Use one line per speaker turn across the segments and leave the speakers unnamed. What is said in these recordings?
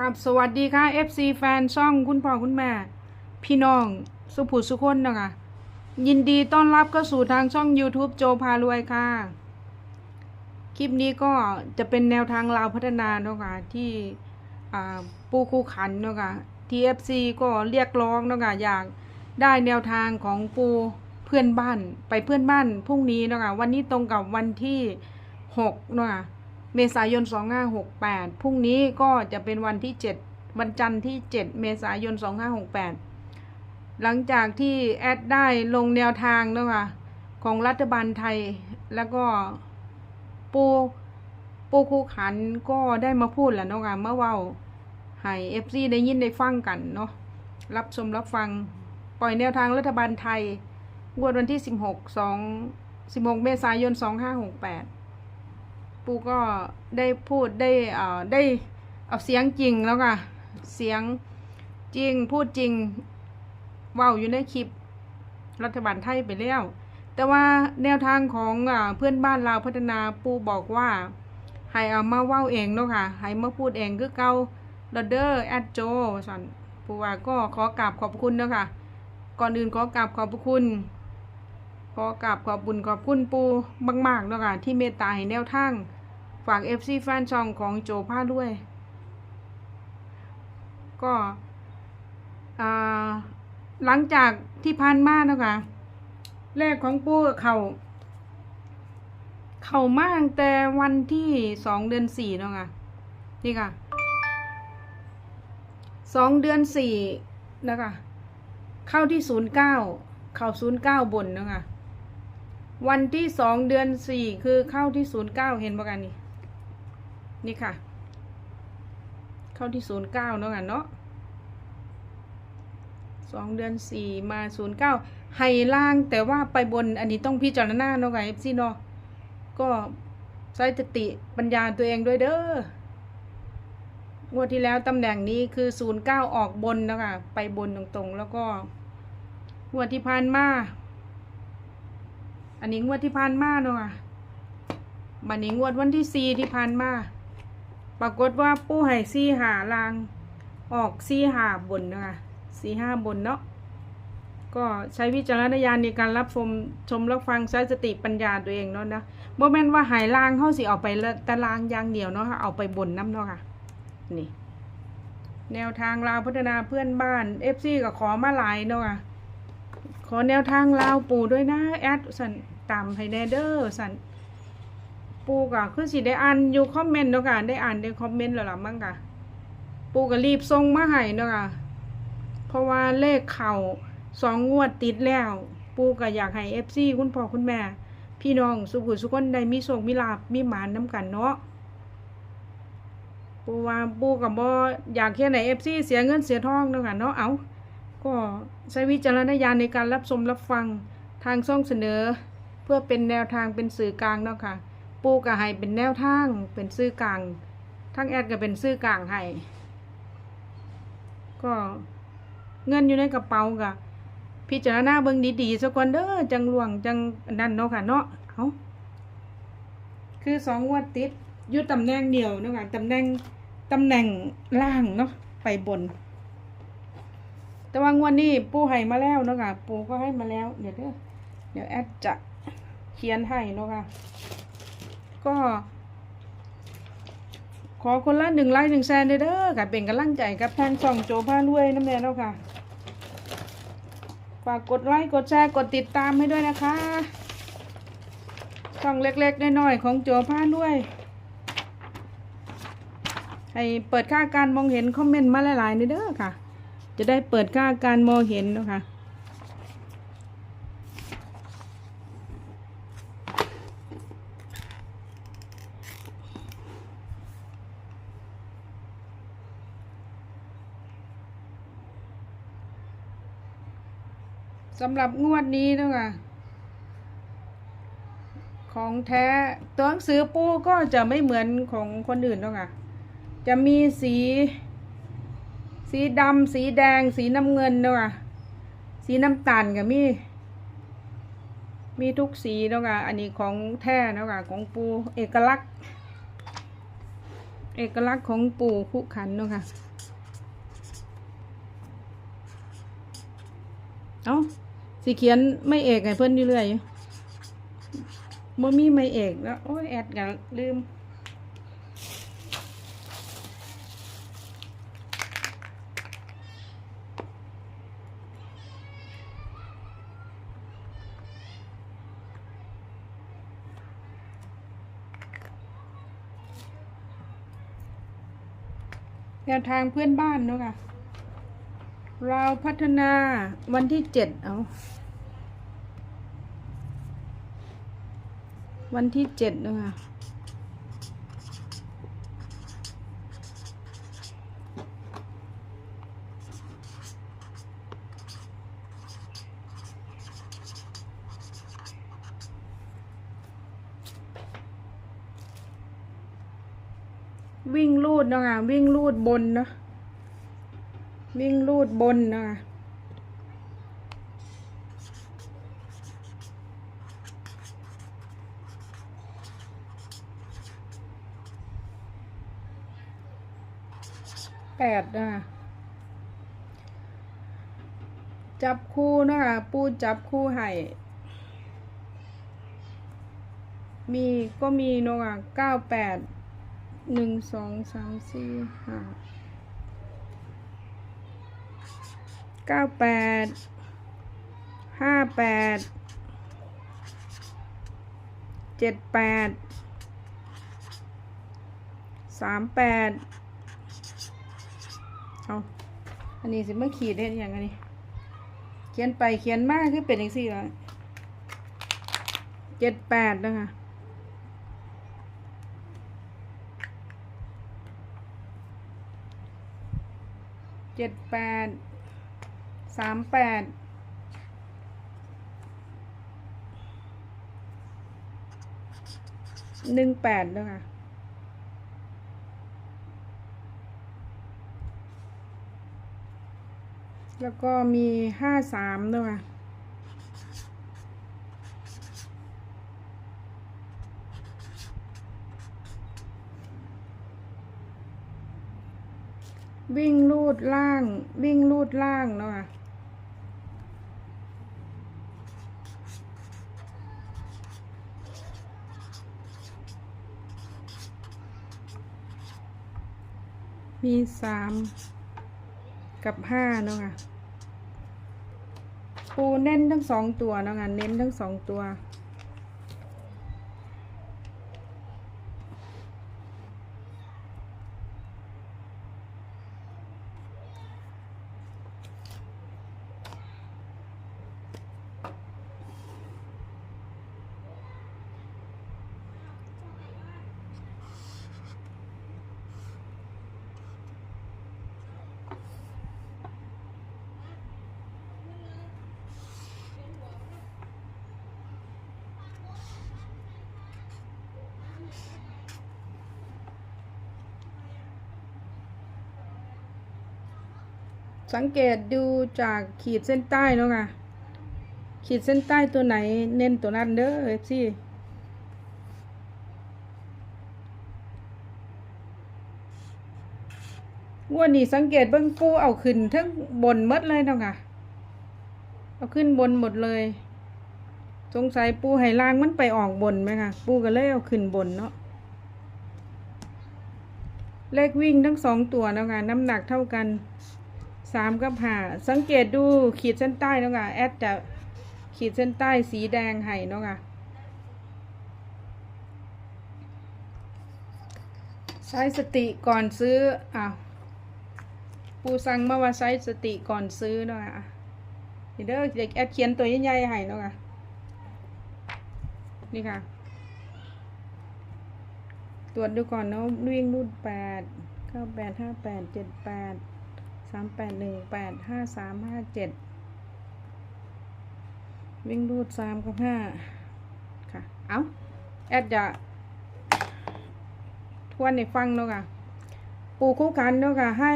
ครับสวัสดีค่ะ FC แฟนช่องคุณพ่อคุณแม่ พี่น้องสุภูสุคนนะคะยินดีต้อนรับเข้าสู่ทางช่อง YouTube โจพารวยค่ะ คลิปนี้ก็จะเป็นแนวทางลาวพัฒนาเนาะค่ะที่ปูคูขันเนาะค่ะ TFC ก็เรียกร้องเนาะค่ะอยากได้แนวทางของปูเพื่อนบ้านไปเพื่อนบ้านพรุ่งนี้เนาะค่ะวันนี้ตรงกับวันที่6เนาะค่ะ เมษายน 2568 พรุ่งนี้ก็จะเป็นวันที่ 7 วันจันทร์ที่ 7 เมษายน 2568 หลังจากที่แอดได้ลงแนวทางนะค่ะของรัฐบาลไทยแล้วก็ปูปูคูขันก็ได้มาพูดแหละเนาะค่ะเมื่อว้าให้ FC ได้ยินได้ฟังกันเนาะรับชมรับฟังปล่อยแนวทางรัฐบาลไทยงวดวันที่ 16 2 16 เมษายน 2568 ปูก็ได้พูดได้เอ่อได้เอาเสียงจริงแล้วค่ะ เสียงจริงพูดจริงเว้าอยู่ในคลิปรัฐบาลไทยไปแล้ว แต่ว่าแนวทางของอาเพื่อนบ้านเราวพัฒนาปูบอกว่าให้เอามาเว้าเองเนาะค่ะให้มาพูดเองคือเก่าลเดอร์แอดโจสันปูว่าก็ขอกราบขอบคุณเนาะค่ะ ก่อนอื่นขอกราบขอบคุณ ขอกราบขอบบุญขอบคุณปูมากๆเนาะค่ะที่เมตตาให้แนวทาง ฝาก FC แฟนช่องของโจพาด้วย ก็หลังจากที่ผ่านมาเนาะคะเลขของปูกับเขาเขามาตั้งแต่วันที่สองเดือนสี่เนาะค่ะนี่ค่ะสองเดือนสี่นะคะเข้าที่ศูนย์เก้าเข้าศูนย์เก้าบนเนาะค่ะวันที่สองเดือนสี่คือเข้าที่ศูนย์เก้าเห็นปะกันนี่ นี่ค่ะ เข้าที่ศูนย์เก้าเนาะค่ะเนาะสองเดือนสี่มาศูนย์เก้าไฮล่างแต่ว่าไปบนอันนี้ต้องพิจารณาเนาะค่ะเอฟซีเนาะก็ใช้สติปัญญาตัวเองด้วยเด้องวดที่แล้วตำแหน่งนี้คือศูนย์เก้าออกบนนะคะไปบนตรงๆ แล้วก็งวดที่ผ่านมาอันนี้งวดที่ผ่านมาเนาะค่ะบันนี้งวดวันที่สี่ที่ผ่านมา ปรากฏว่าปู้ให้สี่หาลางออกสี่หาบนนะคะสี่ห้าบนเนาะก็ใช้วิจารณญาณในการรับชมชมรับฟังใช้สติปัญญาตัวเองเนาะนะโมเมนว่าหายลางเข้าสิเอาไปละแต่ลางอย่างเดียวเนาะค่ะเอาไปบนน้ำเนาะค่ะนี่แนวทางลาวพัฒนาเพื่อนบ้านเอฟซีก็ขอมาหลายเนาะค่ะขอแนวทางลาวปู่ด้วยนะแอดสันตามให้แนเดอร์สัน ปูก็คือสิได้อ่านอยู่คอมเมนต์เนาะค่ะได้อ่านในคอมเมนต์แล้วล่ะมั้งค่ะปูก็รีบส่งมาให้เนาะคะเพราะว่าเลขเข่าสองงวดติดแล้ว ปูก็อยากให้เอฟซีคุณพ่อคุณแม่ พี่น้องสุขุสุขคนใดมีโชคมีลาบมีหมานน้ำกันเนาะปูว่าปูกับบ่อยากเฮ็ดให้เอฟซีเสียเงินเสียทองเนาะค่ะเนาะเอาก็ใช้วิจารณญาณในการรับชมรับฟังทางช่องเสนอ เพื่อเป็นแนวทางเป็นสื่อกลางเนาะค่ะ ปูก็ให้เป็นแนวทางเป็นซื่อกลางทั้งแอดก็เป็นซื่อกลางให้ก็เงินอยู่ในกระเป๋าก็พิจารณาเบิ่งดีๆสักวันเด้อจังหลวงจังนั่นเนาะค่ะเนาะเอาคือสองงวดติดอยุดตำแหน่งเดียวเนาะค่ะตำแหน่งตำแหน่งล่างเนาะไปบน แต่ว่างวดนี้ปูให้มาแล้วเนาะค่ะปูก็ให้มาแล้ว เดี๋ยวเด้อเดี๋ยวแอดจะเขียนให้เนาะค่ะ ก็ ขอคนละหนึ่งไลค์หนึ่งแชร์เด้อค่ะเป็นกำลังใจกับทางช่องโจพารวยน้ำแดงแล้วค่ะฝากกดไลค์กดแชร์กดติดตามให้ด้วยนะคะช่องเล็กๆน้อยๆของโจพารวย ให้เปิดค่าการมองเห็นคอมเมนต์มาหลายๆเด้อค่ะ จะได้เปิดค่าการมองเห็นนะคะ สำหรับงวดนี้นะคะของแท้ตัวหนังสือปูก็จะไม่เหมือนของคนอื่นนะค่ะจะมีสี สีดำสีแดง สีน้ำเงินนะค่ะสีน้ำตาลก็มีมีทุกสีนะค่ะอันนี้ของแท้นะค่ะของปูเอกลักษณ์ เอกลักษณ์ของปูคู่ขันนะค่ะเอ้า สิเขียนไม่เอกให้เพิ่นอยู่เรื่อยอยู่บ่มีไม่เอกแล้วโอ้ยแอดกันลืมแนวทางเพื่อนบ้านเนาะค่ะ เราพัฒนาวันที่เจ็ดเอา วันที่เจ็ดเนาะค่ะวิ่งลูดเนาะคะวิ่งลูดบนเนาะวิ่งลูดบนเนาะคะ แปดนะคะจับคู่นะคะ ปูจับคู่ให้ มีก็มีนาะค่ะเก้าแปดหนึ่งสองสามสี่ห้าเก้าแปดห้าแปดเจ็ดแปดสามแปด เอาอันนี้สิเมื่อขีดได้อย่างอันนี้ เขียนไปเขียนมากคือเป็นอย่างสี่แล้วเจ็ดแปดนะคะเจ็ดแปดสามแปดหนึ่งแปดด้วยค่ะ แล้วก็มีห้าสามด้วยค่ะวิ่งลูดล่าง วิ่งลูดล่างเนาะค่ะมีสาม กับห้าเนาะค่ะปูเน้นทั้งสองตัวเนาะค่ะเน้นทั้งสองตัว สังเกตดูจากขีดเส้นใต้เนาะค่ะ ขีดเส้นใต้ตัวไหนเน้นตัวนั้นเด้อเอฟซีงวดนี้สังเกตเบิ้งปูเอาขึ้นทั้งบนหมดเลยเนาะค่ะ เอาขึ้นบนหมดเลย สงสัยปูไหล่างมันไปออกบนไหมคะปูก็เลยเอาขึ้นบนเนาะ เลขวิ่งทั้งสองตัวเนาะค่ะ น้ำหนักเท่ากัน สามกับห้าสังเกตดูขีดเส้นใต้เนาะค่ะแอดจะขีดเส้นใต้สีแดงให้เนาะค่ะใช้สติก่อนซื้ออ้าวปูสั่งมาว่าใช้สติก่อนซื้อเนาะค่ะเด้อเด็กแอดเขียนตัวใหญ่ๆให้เนาะค่ะนี่ค่ะ ตรวจดูก่อนเนาะวิ่งรูดแปดเก้าแปดห้าแปดเจ็ดแปดามแปดหนึ่งแปดห้าสามห้าเจ็ดวิ่งรูดสามกับห้าค่ะ เอาแอดจะทวนในฟังเนาะค่ะ ปูคู่ขันเนาะค่ะ ให้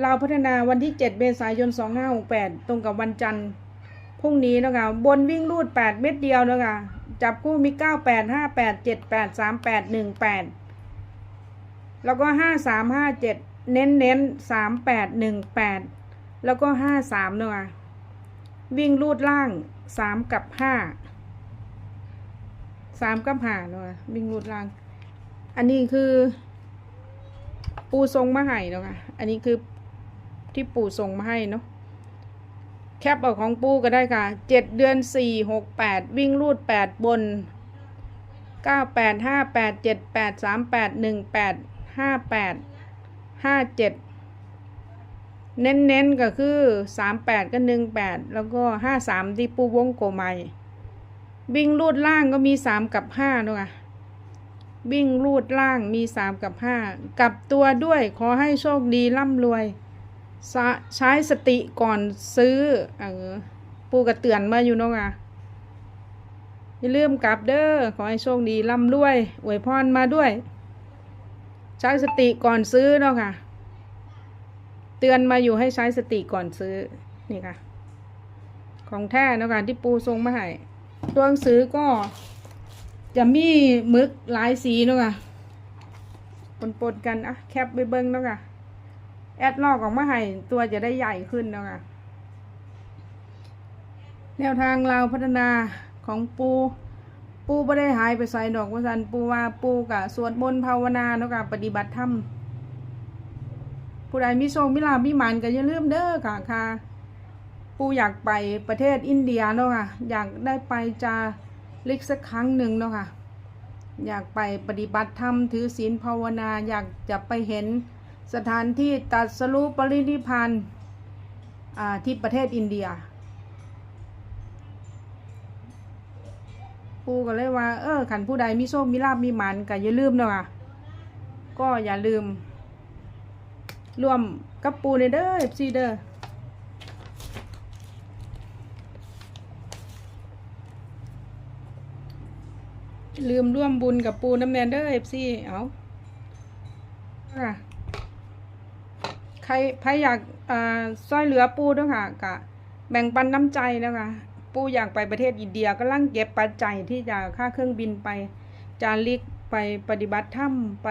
เราพัฒนาวันที่เจ็ดเมษายนสองห้าหกแปดตรงกับวันจันทร์พรุ่งนี้เนาะค่ะ บนวิ่งรูดแปดเม็ดเดียวเนาะค่ะ จับคู่มีเก้าแปดห้าแปดเจ็ดแปดสามแปดหนึ่งแปดแล้วก็ห้าสามห้าเจ็ด เน้นเน้นสามแปดหนึ่งแปดแล้วก็ห้าสามเนาะวิ่งลูดล่างสามกับห้าสามกับห้าเนาะวิ่งลูดล่าง อันนี้คือ ปูทรงมาให้เนาะค่ะอันนี้คือที่ปูทรงมาให้เนาะแคปเอาของปูก็ได้ค่ะเจ็ดเดือนสี่หกแปดวิ่งลูดแปดบนเก้าแปดห้าแปดเจ็ดแปดสามแปดหนึ่งแปดห้าแปด ห้าเจ็ดเน้นๆก็คือสามแปดก็หนึ่งแปดแล้วก็ห้าสามที่ปูวงโกไมวิ่งลูดล่างก็มีสามกับห้าเนาะค่ะวิ่งรูดล่างมีสามกับห้ากลับตัวด้วยขอให้โชคดีร่ำรวย ใช้สติก่อนซื้อเออปูกระเตือนมาอยู่เนาะอะอย่าลืมกลับเด้อขอให้โชคดีร่ำรวยอวยพรมาด้วย ใช้สติก่อนซื้อเนาะค่ะ เตือนมาอยู่ให้ใช้สติก่อนซื้อนี่ค่ะ ของแท้เนาะค่ะที่ปูทรงมาให้ตัวหนังสือก็จะมีมึกหลายสีเนาะค่ะปนๆกันอะแคปไปเบิ้งเนาะค่ะแอดลอกออกมาให้ตัวจะได้ใหญ่ขึ้นเนาะค่ะแนวทางเราพัฒนาของปู ปูไม่ได้หายไปใส่ดอกว่าสันปูว่าปูกะสวดมนต์ภาวนาเนาะค่ะปฏิบัติธรรมผู้ใดมีโชคมีลาภมีมันก็อย่าลืมเด้อค่ะค่ะปูอยากไปประเทศอินเดียเนาะค่ะอยากได้ไปจาลิกสักครั้งหนึ่งเนาะค่ะอยากไปปฏิบัติธรรมถือศีลภาวนาอยากจะไปเห็นสถานที่ตัดสรุปรินิพานอ่าที่ประเทศอินเดีย ปูก็เลยว่า เออขันผู้ใดมีโชคมีลาบมีหมันก็อย่าลืมเนาะค่ะก็อย่าลืมร่วมกับปูในเด้อเอฟซีเด้อลืมร่วมบุญกับปูน้ำแนนเดอร์เอฟซีเอาค่ะใครใครอยากอ่าซอยเหลือปูด้วยค่ะกะแบ่งปันน้ำใจนะคะ ปูอยากไปประเทศอินเดียก็ลังเก็บปัจจัยที่จะค่าเครื่องบินไป จาริกไปปฏิบัติธรรมไป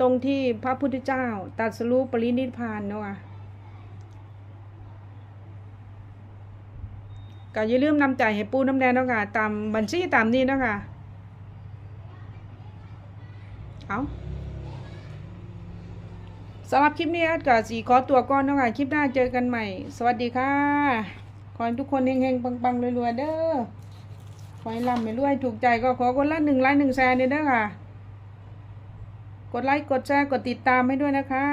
ตรงที่พระพุทธเจ้าตรัสรู้ปรินิพานเนาะค่ะก็อย่าลืมนำใจให้ปูน้ำแดงเนาะค่ะตามบัญชีตามนี้เนาะค่ะเอาสำหรับคลิปนี้แอดกับสีขอตัวก่อนเนาะค่ะคลิปหน้าเจอกันใหม่ สวัสดีค่ะ ขอให้ทุกคนเฮงๆปังๆรวยๆเด้อขอให้ร่ำให้รวยถูกใจก็ขอคนละหนึ่งไลค์หนึ่งแชร์เนี่ยเด้อค่ะ กดไลค์กดแชร์กดติดตามให้ด้วยนะคะ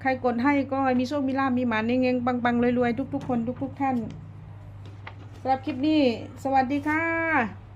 ใครกดให้ก็ให้มีโชคมีลาภมีหมานเฮงๆปังๆรวยๆทุกๆคนทุกๆท่านสำหรับคลิปนี้ สวัสดีค่ะ